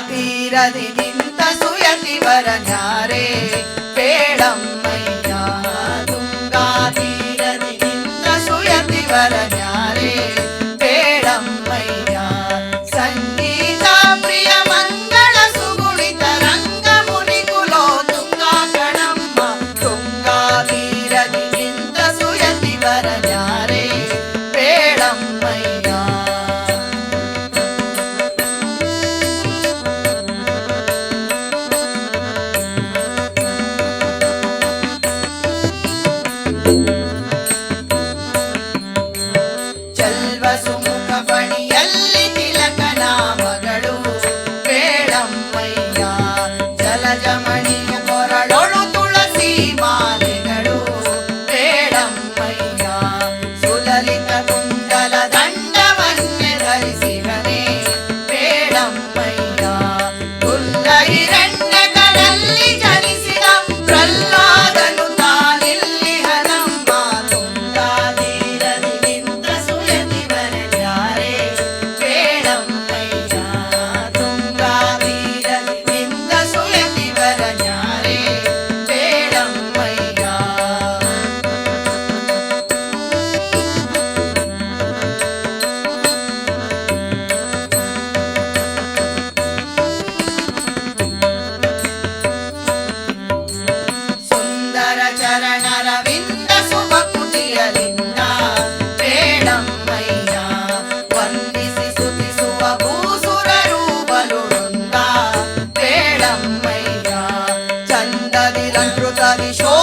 తీరది నింత సుయతి Vara న్యారే pain. Show